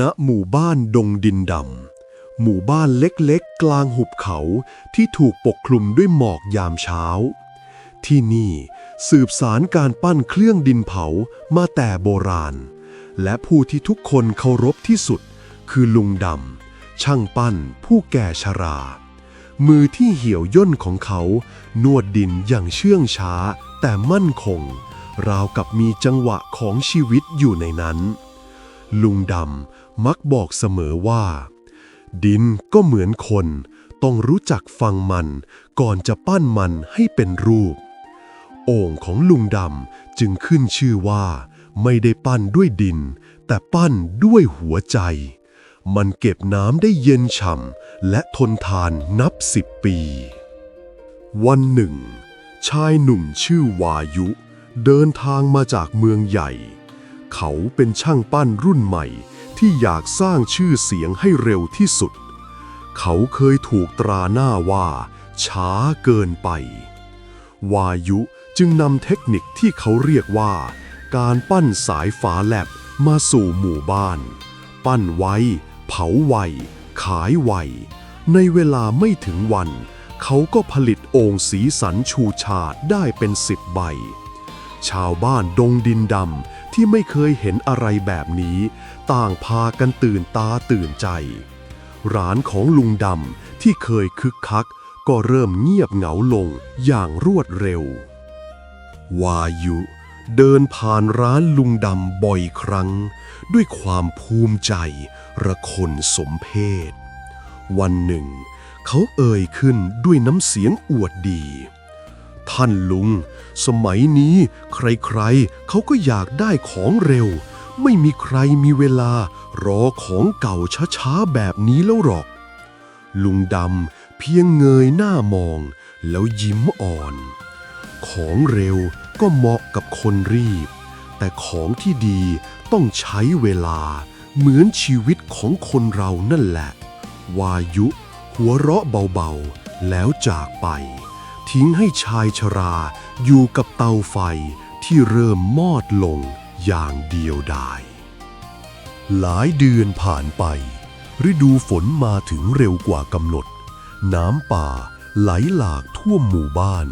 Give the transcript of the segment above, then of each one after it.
ณหมู่บ้านดงดินดำ หมู่บ้านเล็กๆ กลางหุบเขาที่ถูกปกคลุมด้วยหมอกยามเช้า ที่นี่สืบสารการปั้นเครื่องดินเผามาแต่โบราณ และผู้ที่ทุกคนเคารพที่สุด คือลุงดำ ช่างปั้นผู้แก่ชรา มือที่เหี่ยวย่นของเขา นวดดินอย่างเชื่องช้าแต่มั่นคง ราวกับมีจังหวะของชีวิตอยู่ในนั้น ลุงดำมักบอกเสมอว่า ดินก็เหมือนคน ต้องรู้จักฟังมันก่อนจะปั้นมันให้เป็นรูป โอ่งของลุงดำจึงขึ้นชื่อว่า ไม่ได้ปั้นด้วยดิน แต่ปั้นด้วยหัวใจ มันเก็บน้ำได้เย็นฉ่ำและทนทานนับสิบปี วันหนึ่ง ชายหนุ่มชื่อวายุ เดินทางมาจากเมืองใหญ่ เขาเป็นช่างปั้นรุ่นใหม่ ที่อยากสร้างชื่อเสียงให้เร็วที่สุด เขาเคยถูกตราหน้าว่า ช้าเกินไป วายุจึงนำเทคนิคที่เขาเรียกว่า การปั้นสายฝาแลบมาสู่หมู่บ้าน ปั้นไวเผาไวขายไวในเวลาไม่ถึงวัน เขาก็ผลิตโอ่งสีสันชูชาดได้เป็นสิบใบ ชาวบ้านดงดินดำที่ไม่เคยเห็นอะไรแบบนี้ ต่างพากันตื่นตาตื่นใจ ร้านของลุงดำที่เคยคึกคัก ก็เริ่มเงียบเหงาลงอย่างรวดเร็ว วายุ เดินผ่านร้านลุงดำบ่อยครั้ง ด้วยความภูมิใจ ระคนสมเพศ วันหนึ่ง เขาเอ่ยขึ้นด้วยน้ำเสียงอวดดี ท่านลุง สมัยนี้ใครๆเขาก็อยากได้ของเร็ว ไม่มีใครมีเวลารอของเก่าช้าๆแบบนี้แล้วหรอก ลุงดำเพียงเงยหน้ามอง แล้วยิ้มอ่อน ของเร็วก็เหมาะกับคนรีบ แต่ของที่ดีต้องใช้เวลา เหมือนชีวิตของคนเรานั่นแหละ วายุ หัวเราะเบาๆ แล้วจากไป ทิ้งให้ชายชราอยู่กับเตาไฟที่เริ่มมอดลงอย่างเดียวดาย หลายเดือนผ่านไป ฤดูฝนมาถึงเร็วกว่ากำหนด น้ำป่าไหลหลากท่วมหมู่บ้าน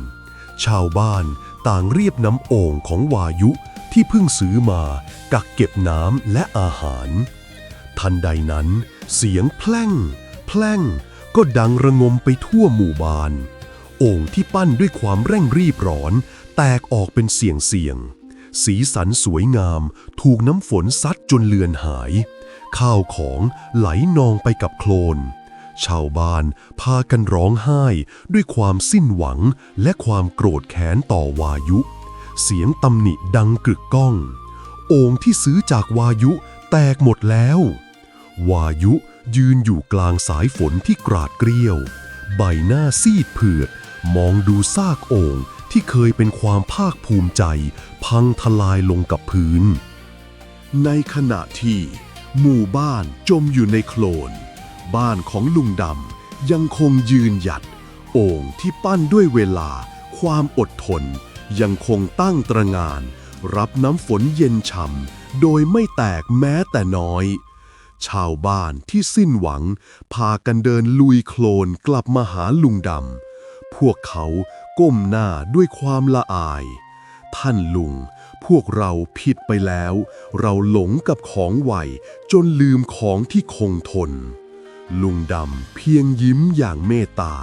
ชาวบ้านต่างเรียบน้ำโอ่งของวายุที่เพิ่งซื้อมากักเก็บน้ำและอาหาร ทันใดนั้น เสียงแพล่ง แพล่ง ก็ดังระงมไปทั่วหมู่บ้าน โอ่งที่ปั้นด้วยความเร่งรีบร้อน แตกออกเป็นเสียงเสียง สีสันสวยงาม ถูกน้ำฝนซัดจนเลือนหาย ข้าวของไหลนองไปกับโคลน ชาวบ้านพากันร้องไห้ด้วยความสิ้นหวังและความโกรธแค้นต่อวายุ เสียงตำหนิดังกึกก้อง โอ่งที่ซื้อจากวายุแตกหมดแล้ว วายุยืนอยู่กลางสายฝนที่กราดเกลียว ใบหน้าซีดเผือด มองดูซากโอ่งที่เคยเป็นความภาคภูมิใจ พังทลายลงกับพื้น ในขณะที่ หมู่บ้านจมอยู่ในโคลน บ้านของลุงดำยังคงยืนหยัด โอ่งที่ปั้นด้วยเวลา ความอดทน ยังคงตั้งตระงาน รับน้ำฝนเย็นฉ่ำโดยไม่แตกแม้แต่น้อยชาวบ้านที่สิ้นหวัง พากันเดินลุยโคลนกลับมาหาลุงดำ พวกเขาก้มหน้าด้วยความละอาย ท่านลุง พวกเราผิดไปแล้ว เราหลงกับของไหวจนลืมของที่คงทน ลุงดำเพียงยิ้มอย่างเมตตา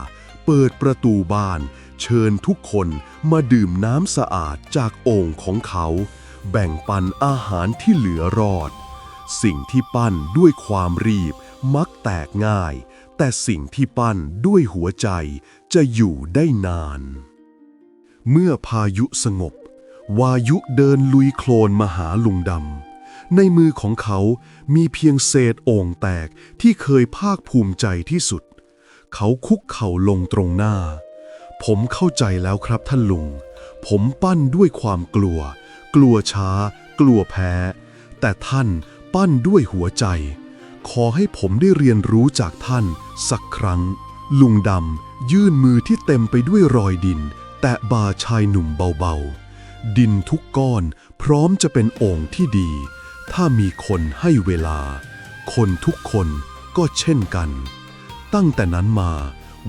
เปิดประตูบ้าน เชิญทุกคนมาดื่มน้ำสะอาดจากโอ่งของเขา แบ่งปันอาหารที่เหลือรอด สิ่งที่ปั้นด้วยความรีบมักแตกง่าย แต่สิ่งที่ปั้นด้วยหัวใจจะอยู่ได้นาน เมื่อพายุสงบ วายุเดินลุยโคลนมาหาลุงดำ ในมือของเขามีเพียงเศษโอ่งแตกที่เคยภาคภูมิใจที่สุด เขาคุกเข่าลงตรงหน้า ผมเข้าใจแล้วครับท่านลุง ผมปั้นด้วยความกลัว กลัวช้า กลัวแพ้ แต่ท่านปั้นด้วยหัวใจ ขอให้ผมได้เรียนรู้จากท่าน สักครั้ง ลุงดำยื่นมือที่เต็มไปด้วยรอยดิน แตะบ่าชายหนุ่มเบาๆ ดินทุกก้อนพร้อมจะเป็นโอ่งที่ดี ถ้ามีคนให้เวลา คนทุกคนก็เช่นกัน ตั้งแต่นั้นมา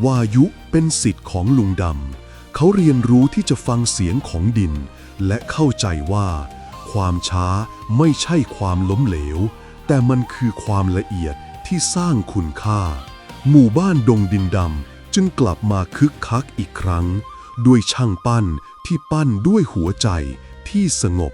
วายุเป็นสิทธิ์ของลุงดำเขาเรียนรู้ที่จะฟังเสียงของดิน และเข้าใจว่า ความช้าไม่ใช่ความล้มเหลว แต่มันคือความละเอียดที่สร้างคุณค่า หมู่บ้านดงดินดำจึงกลับมาคึกคักอีกครั้ง ด้วยช่างปั้นที่ปั้นด้วยหัวใจที่สงบ